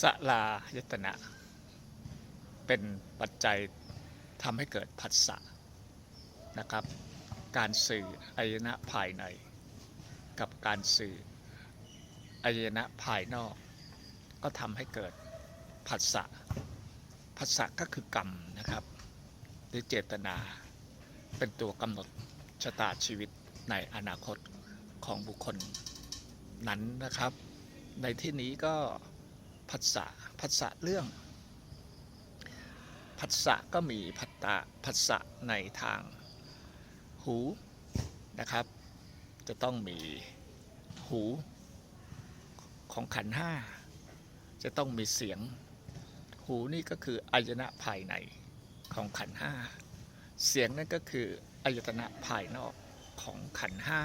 สลายตนะ เป็นปัจจัยทำให้เกิดผัสสะนะครับ การสื่ออายนะภายใน กับการสื่ออายนะภายนอก ก็ทำให้เกิดผัสสะผัสสะก็คือกรรมนะครับ หรือเจตนาเป็นตัวกำหนดชะตาชีวิตในอนาคตของบุคคลนั้นนะครับ ในที่นี้ก็ ผัสสะผัสสะเรื่องผัสสะก็มีผัตตะผัสสะในทางหูนะครับ จะต้องมีหูของขันห้าจะต้องมีเสียง หูนี่ก็คืออายนะภายในของขันห้าเสียงนั่นก็คืออายตนะภายนอกของขันห้า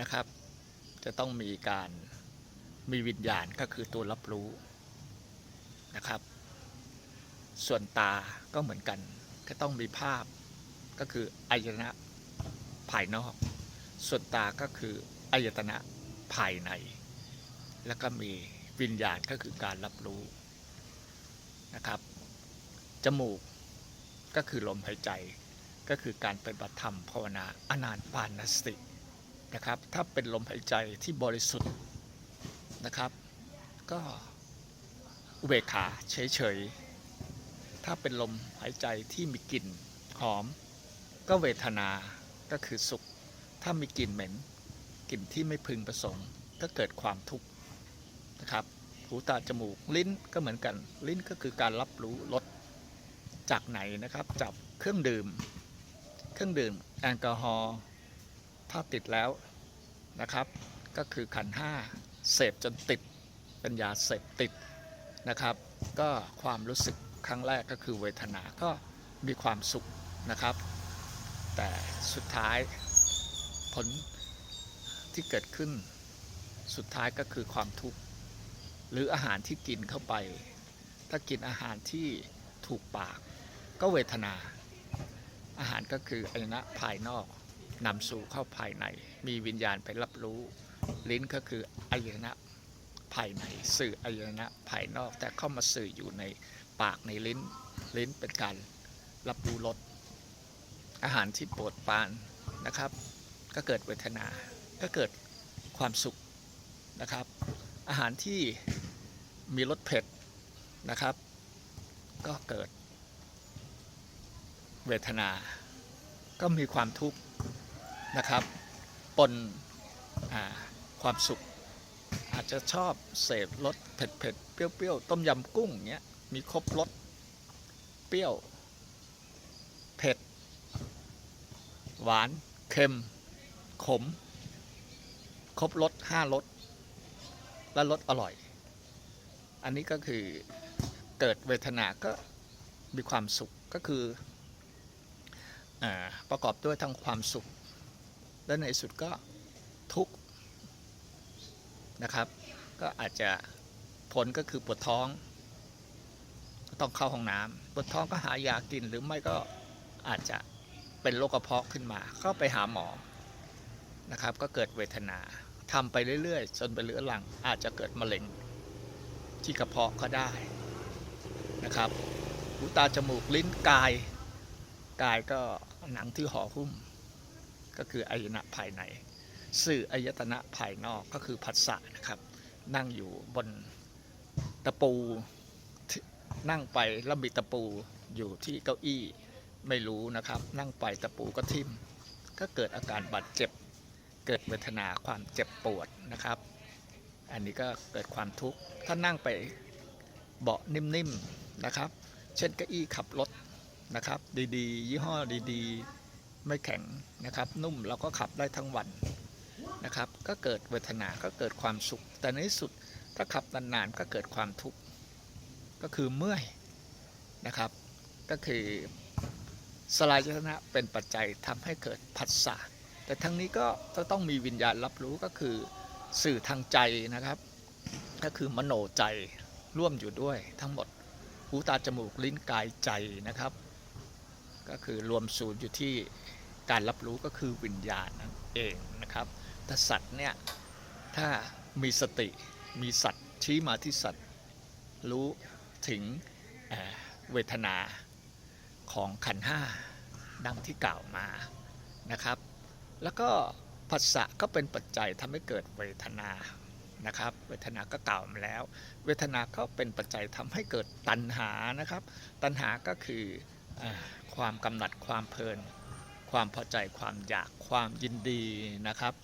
นะครับ จะต้องมีการ มีวิญญาณก็คือตัวรับรู้นะครับ ส่วนตาก็เหมือนกัน ก็ต้องมีภาพก็คืออายตนะภายนอก ส่วนตาก็คืออายตนะภายใน แล้วก็มีวิญญาณก็คือการรับรู้นะครับ จมูกก็คือลมหายใจ ก็คือการเปฏิบัติธรรมภาวนาอนาปานสตินะครับ ถ้าเป็นลมหายใจที่บริสุทธิ์ นะครับ ก็อุเบกขาเฉยๆ ถ้าเป็นลมหายใจที่มีกลิ่นหอม ก็เวทนาก็คือสุข ถ้ามีกลิ่นเหม็นกลิ่นที่ไม่พึงประสงค์ ก็เกิดความทุกข์นะครับหูตาจมูกลิ้นก็เหมือนกัน ลิ้นก็คือการรับรู้รสจากไหนนะครับจากเครื่องดื่ม เครื่องดื่มแอลกอฮอล์ถ้าติดแล้วนะครับ ก็คือขันห้า เสพจนติดเป็นยาเสพติดนะครับ ก็ความรู้สึกครั้งแรกก็คือเวทนาก็มีความสุขนะครับ แต่สุดท้ายผลที่เกิดขึ้นสุดท้ายก็คือความทุกข์หรืออาหารที่กินเข้าไป ถ้ากินอาหารที่ถูกปาก ก็เวทนา อาหารก็คืออายนะภายนอกนำสู่เข้าภายใน มีวิญญาณไปรับรู้ลิ้นก็คืออายนะภายในสื่ออายนะภายนอก แต่เข้ามาสื่ออยู่ในปากในลิ้น ลิ้นเป็นการรับรู้รสอาหารที่ปวดปานนะครับ ก็เกิดเวทนา ก็เกิดความสุขนะครับ อาหารที่มีรสเผ็ดนะครับ ก็เกิดเวทนา ก็มีความทุกข์นะครับปน ความสุข อาจจะชอบเสพรสเผ็ดเผ็ดๆเปรี้ยวๆ ต้มยำกุ้งเงี้ยมีครบรสเปรี้ยว เผ็ด หวาน เค็ม ขม ครบรสห้ารสและรสอร่อย อันนี้ก็คือเกิดเวทนาก็มีความสุขก็คืออประกอบด้วยทั้งความสุข และในสุดก็ ทุกข์นะครับ ก็อาจจะผลก็คือปวดท้อง ต้องเข้าห้องน้ำปวดท้องก็หายากินหรือไม่ก็อาจจะเป็นโรคกระเพาะขึ้นมาก็ไปหาหมอนะครับ ก็เกิดเวทนาทำไปเรื่อยๆ จนไปเรื้อรังอาจจะเกิดมะเร็งที่กระเพาะก็ได้นะครับหูตาจมูกลิ้นกายกายก็หนังที่ห่อหุ้ม ก็คืออายตนะภายใน สื่ออายตนะภายนอกก็คือผัสสะนะครับ นั่งอยู่บนตะปู นั่งไปแล้วมีตะปูอยู่ที่เก้าอี้ไม่รู้นะครับ นั่งไปตะปูก็ทิ่ม ก็เกิดอาการบาดเจ็บ เกิดเวทนาความเจ็บปวดนะครับ อันนี้ก็เกิดความทุกข์ถ้านั่งไปเบาะนิ่มๆนะครับ เช่นเก้าอี้ขับรถนะครับ ดีๆ ยี่ห้อดีๆ ไม่แข็งนะครับ นุ่มเราก็ขับได้ทั้งวัน นะครับ ก็เกิดเวทนาก็เกิดความสุข แต่ในที่สุดถ้าขับนานๆก็เกิดความทุกข์ก็คือเมื่อยนะครับ ก็คือสลายยตนะเป็นปัจจัยทำให้เกิดผัสสะแต่ทั้งนี้ก็จะต้องมีวิญญาณรับรู้ก็คือสื่อทางใจนะครับ ก็คือมโนใจร่วมอยู่ด้วยทั้งหมดหูตาจมูกลิ้นกายใจนะครับ ก็คือรวมศูนย์อยู่ที่การรับรู้ก็คือวิญญาณนั่นเองนะครับ แต่สัตว์เนี่ยถ้ามีสติมีสัตว์ชี้มาที่สัตว์ รู้ถึงเเวทนาของขันห้าดังที่กล่าวมานะครับ แล้วก็ผัสสะก็เป็นปัจจัยทำให้เกิดเวทนานะครับ เวทนาก็กล่าวมาแล้ว เวทนาก็เป็นปัจจัยทำให้เกิดตัณหานะครับ ตัณหาก็คือออความกำหนัดความเพลิน ความพอใจความอยากความยินดีนะครับ